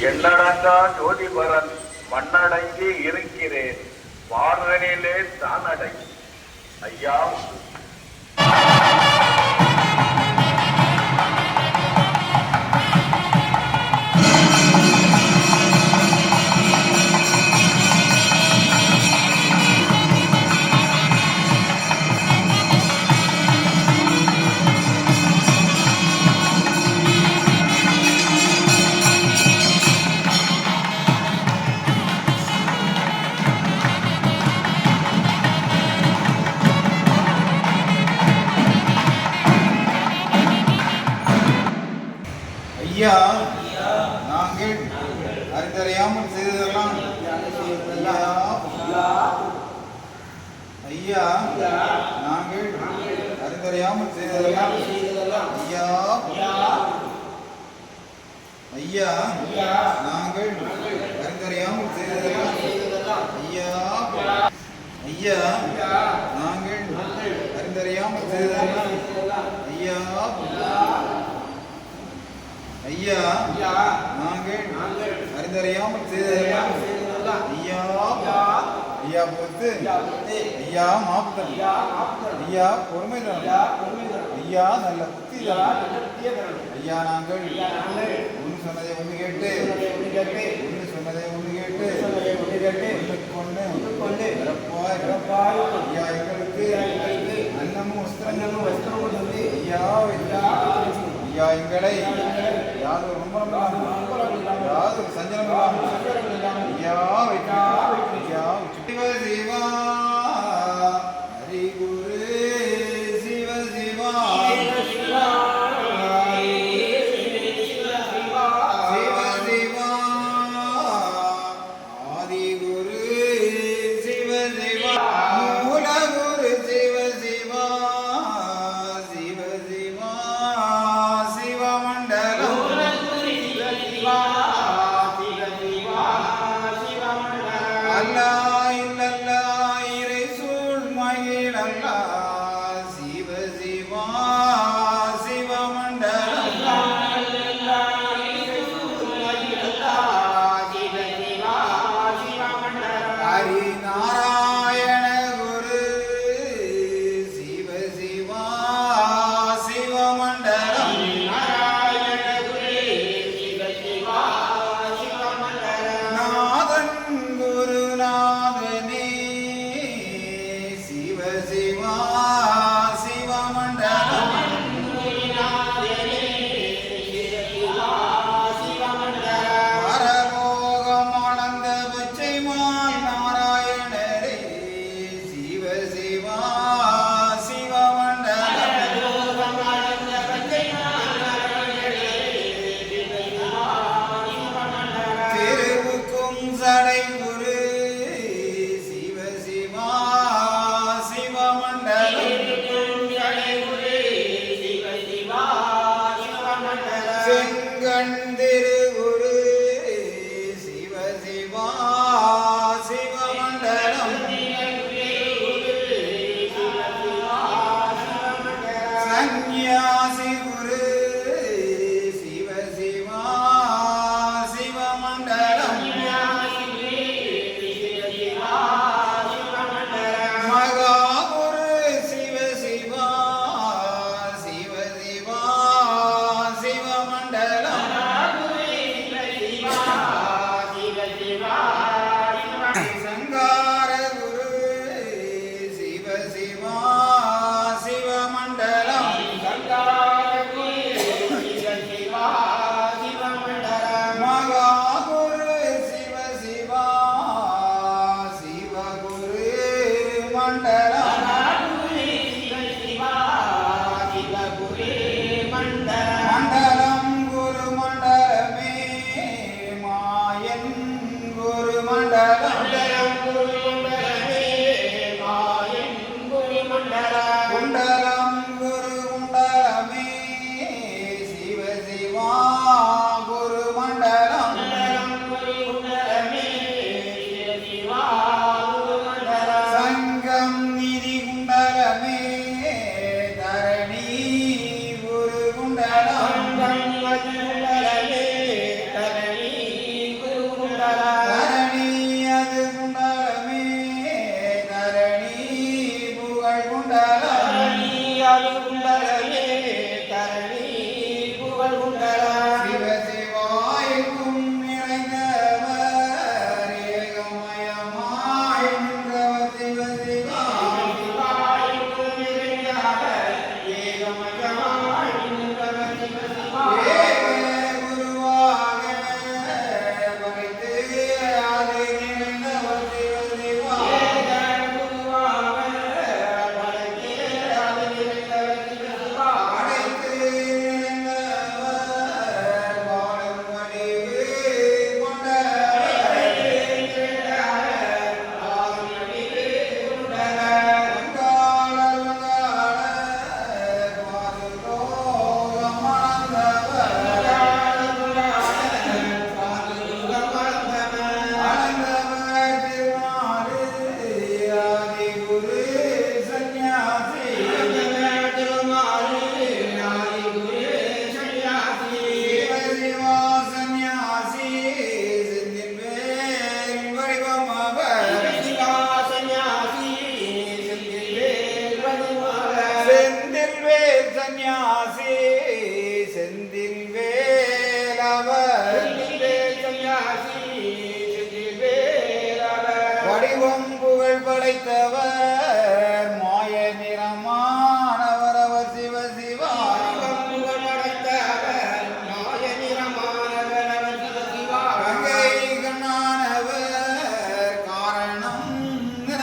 எண்ணடங்கா ஜோதிபரன் மண்ணடங்கி இருக்கிறேன்? வாரனிலே தானடை அடங்கி ஐயா அறிந்தறியாமல் செய்ததெல்லாம் ஐயா. ஐயா நாங்கள் அறிந்தறியாமல் செய்ததெல்லாம் ஐயா. ஐயா நாங்கள் அறிந்தறியாமல் செய்ததெல்லாம் ஐயா. ஐயா நாங்கள் அறிந்தறியாமல் செய்ததெல்லாம் ஐயா. ஐயா பொறுத்து ஐயா மாப்புதல் ஐயா பொறுமை ஐயா நல்ல புத்தி ஐயா நாங்கள் ஒன்று சொன்னதை ஒன்று கேட்டு. ஒன்று சொன்னதை ஒன்று கேட்டு. ஒன்றுக்கு கொண்டு பிறப்பாய் ஐயா எங்களுக்கு அன்னமும் வஸ்திரங்களும் வஸ்திரமும் ஐயா ஐயா எங்களை சஞ்சலம் ஐயா ஐயா சிவ Allah.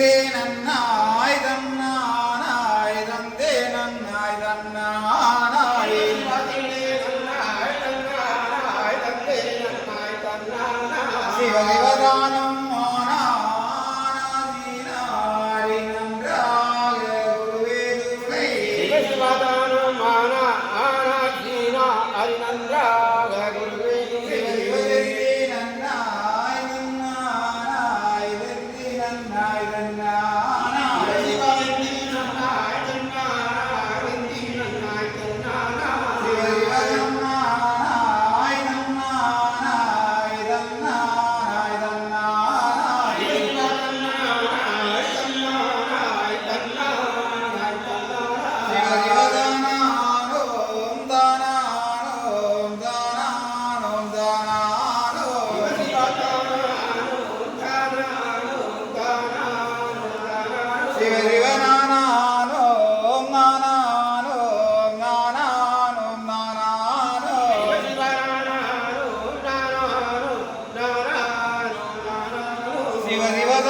man, I'm Shiva Shiva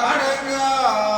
பிரபுவே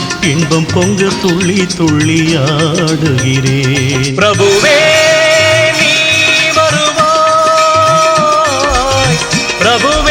இன்பம் பொங்க துள்ளி துள்ளி ஆடுகிறேன் பிரபுவே நீ வருவாய். பிரபுவே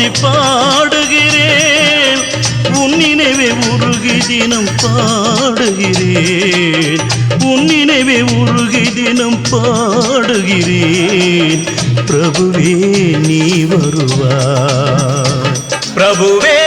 போற்றி பாடுகிறேன். உன் நினைவே உருகி தினம் பாடுகிறேன். உன் நினைவே உருகி தினம் பாடுகிறேன். பிரபுவே நீ வருவா பிரபுவே